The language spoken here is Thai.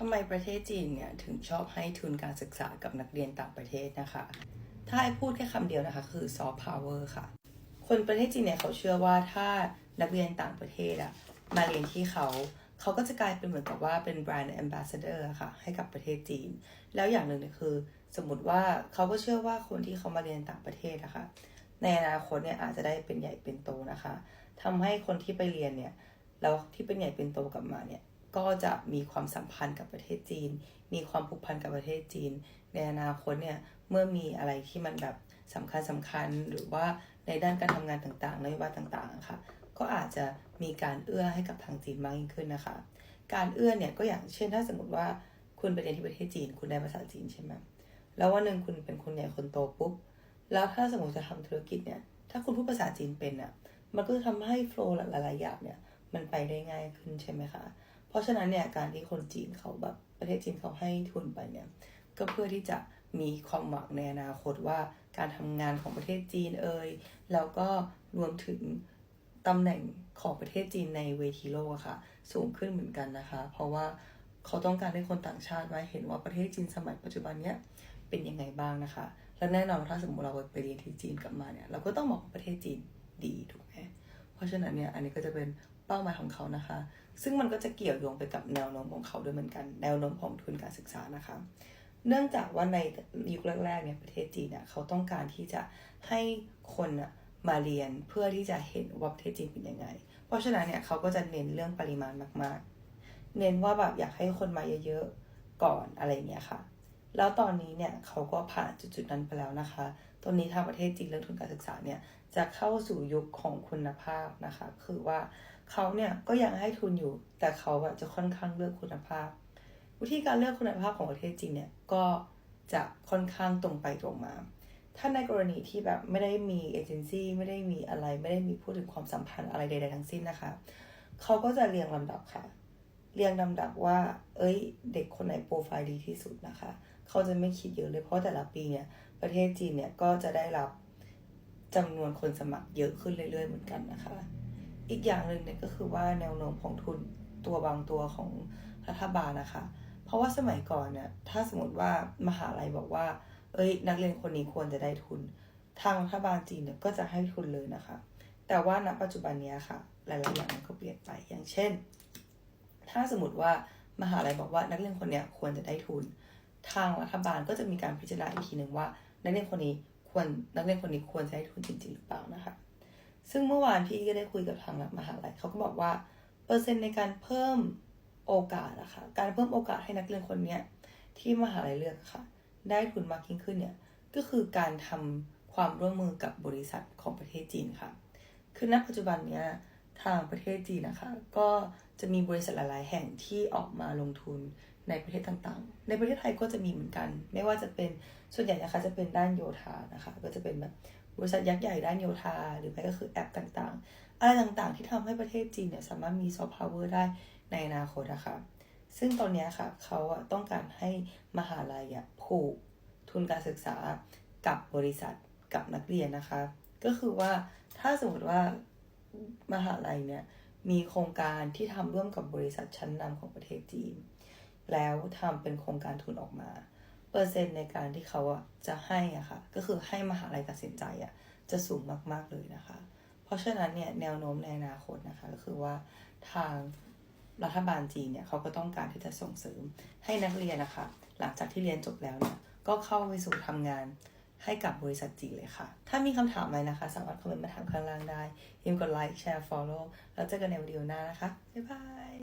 ทำไมประเทศจีนเนี่ยถึงชอบให้ทุนการศึกษากับนักเรียนต่างประเทศนะคะ ถ้าให้พูดแค่คำเดียวนะคะ คือซอฟต์พาวเวอร์ค่ะ คนประเทศจีนเนี่ยเขาเชื่อว่าถ้านักเรียนต่างประเทศอะมาเรียนที่เขาเขาก็จะกลายเป็นเหมือนกับว่าเป็นแบรนด์แอมบาสเดอร์ค่ะ ให้กับประเทศจีน แล้วอย่างหนึ่งเนี่ยคือ สมมติว่าเขาก็เชื่อว่าคนที่เขามาเรียนต่างประเทศนะคะในอนาคตเนี่ยอาจจะได้เป็นใหญ่เป็นโตนะคะทำให้คนที่ไปเรียนเนี่ยแล้วที่เป็นใหญ่เป็นโตกลับมาเนี่ย ก็จะมีความสัมพันธ์กับประเทศจีน มีความผูกพันกับประเทศจีน ในอนาคตเนี่ยเมื่อมีอะไรที่มันแบบสำคัญสำคัญหรือว่าในด้านการทำงานต่างๆนโยบายต่างๆค่ะก็อาจจะมีการเอื้อให้กับทางจีนมากยิ่งขึ้นนะคะ การเอื้อเนี่ยก็อย่างเช่นถ้าสมมติว่าคุณไปเรียนที่ประเทศจีน คุณได้ภาษาจีนใช่ไหมแล้ววันหนึ่งคุณเป็นคนใหญ่คนโตปุ๊บ แล้วถ้าสมมติจะทำธุรกิจเนี่ย ถ้าคุณพูดภาษาจีนเป็นอะ มันก็จะทำให้โฟล์หลายๆอย่างเนี่ย มันไปได้ง่ายขึ้นใช่ไหมคะ เพราะฉะนั้นเนี่ยการที่คนจีนเขาแบบประเทศจีนเขาให้ทุนไปเนี่ย ก็เพื่อที่จะมีความหวังในอนาคตว่าการทำงานของประเทศจีนเอ่ยแล้วก็รวมถึงตำแหน่งของประเทศจีนในเวทีโลกอะค่ะ สูงขึ้นเหมือนกันนะคะ เพราะว่าเขาต้องการให้คนต่างชาติมาเห็นว่าประเทศจีนสมัยปัจจุบันเนี้ยเป็นยังไงบ้างนะคะ และแน่นอนถ้าสมมติเราไปเรียนที่จีนกลับมาเนี่ย เราก็ต้องบอกประเทศจีนดีถูกไหมเพราะฉะนั้นเนี่ยอันนี้ก็จะเป็น เป้าหมายของเขานะคะ ซึ่งมันก็จะเกี่ยวโยงไปกับแนวโน้มของเขาด้วยเหมือนกัน แนวโน้มของทุนการศึกษานะคะ เนื่องจากว่าในยุคแรกๆเนี่ยประเทศจีนเนี่ยเขาต้องการที่จะให้คนมาเรียนเพื่อที่จะเห็นว่าประเทศจีนเป็นยังไง เพราะฉะนั้นเนี่ยเขาก็จะเน้นเรื่องปริมาณมากๆ เน้นว่าแบบอยากให้คนมาเยอะๆก่อนอะไรเงี้ยค่ะแล้วตอนนี้เนี่ยเขาก็ผ่านจุดๆนั้นไปแล้วนะคะ ตอนนี้ทางประเทศจีนเรื่องทุนการศึกษาเนี่ยจะเข้าสู่ยุคของคุณภาพนะคะ คือว่า เขาเนี่ยก็ยังให้ทุนอยู่ แต่เขาอะจะค่อนข้างเลือกคุณภาพ วิธีการเลือกคุณภาพของประเทศจีนเนี่ยก็จะค่อนข้างตรงไปตรงมา ถ้าในกรณีที่แบบไม่ได้มีเอเจนซี่ไม่ได้มีอะไรไม่ได้มีพูดถึงความสัมพันธ์อะไรใดๆทั้งสิ้นนะคะ เขาก็จะเรียงลำดับค่ะ เรียงลำดับว่า เอ้ย เด็กคนไหนโปรไฟล์ดีที่สุดนะคะ เขาจะไม่คิดเยอะเลยเพราะแต่ละปีเนี่ยประเทศจีนเนี่ยก็จะได้รับจำนวนคนสมัครเยอะขึ้นเรื่อยๆเหมือนกันนะคะ อีกอย่างหนึ่งเนี่ยก็คือว่าแนวโน้มของทุนตัวบางตัวของรัฐบาลนะคะ เพราะว่าสมัยก่อนเนี่ยถ้าสมมติว่ามหาลัยบอกว่า เอ้ย นักเรียนคนนี้ควรจะได้ทุน ทางรัฐบาลจีนเนี่ยก็จะให้ทุนเลยนะคะ แต่ว่าณปัจจุบันนี้ค่ะ หลายๆอย่างมันก็เปลี่ยนไปอย่างเช่น ถ้าสมมติว่ามหาลัยบอกว่านักเรียนคนเนี้ยควรจะได้ทุน ทางรัฐบาลก็จะมีการพิจารณาอีกทีหนึ่งว่า นักเรียนคนนี้ควรนักเรียนคนนี้ควรจะได้ทุนจริงๆหรือเปล่านะคะ ซึ่งเมื่อวานพี่ก็ได้คุยกับทางมหาลัยเขาก็บอกว่าเปอร์เซ็นต์ในการเพิ่มโอกาสอะค่ะการเพิ่มโอกาสให้นักเรียนคนเนี้ยที่มหาลัยเลือกอะค่ะ ได้ทุนมากยิ่งขึ้นเนี่ยก็คือการทำความร่วมมือกับบริษัทของประเทศจีนค่ะ คือณปัจจุบันเนี้ยทางประเทศจีนนะคะ ก็จะมีบริษัทหลาย ๆ แห่งที่ออกมาลงทุนในประเทศต่างๆ ในประเทศไทยก็จะมีเหมือนกัน ไม่ว่าจะเป็นส่วนใหญ่นะคะจะเป็นด้านโยธานะคะ ก็จะเป็นแบบ บริษัทยักษ์ใหญ่ด้านโยธา หรือไม่ก็คือแอปต่างๆ อะไรต่างๆ ที่ทำให้ประเทศจีนเนี่ยสามารถมีซอฟต์พาวเวอร์ได้ในอนาคตนะคะซึ่งตอนนี้ค่ะเขาอะต้องการให้มหาลัยอะผูกทุนการศึกษากับบริษัทกับนักเรียนนะคะ ก็คือว่าถ้าสมมติว่ามหาลัยเนี่ยมีโครงการที่ทำร่วมกับบริษัทชั้นนำของประเทศจีน แล้วทำเป็นโครงการทุนออกมา อร์เซ็นต์ในการที่เขาอะจะให้อะค่ะก็คือให้มหาลัยตัดสินใจอะจะสูงมาก ๆ เลยนะคะ เพราะฉะนั้นเนี่ยแนวโน้มในอนาคตนะคะก็คือว่าทางรัฐบาลจีนเนี่ยเขาก็ต้องการที่จะส่งเสริมให้นักเรียนนะคะ หลังจากที่เรียนจบแล้วเนี่ยก็เข้าไปสู่ทำงานให้กับบริษัทจีเลยค่ะ ถ้ามีคำถามอะไรนะคะ สามารถคอมเมนต์มาถามข้างล่างได้ย่าลืมกดไลค์แชร์ follow แล้วเจอกันในวิดีโอหน้านะคะ บ๊ายบาย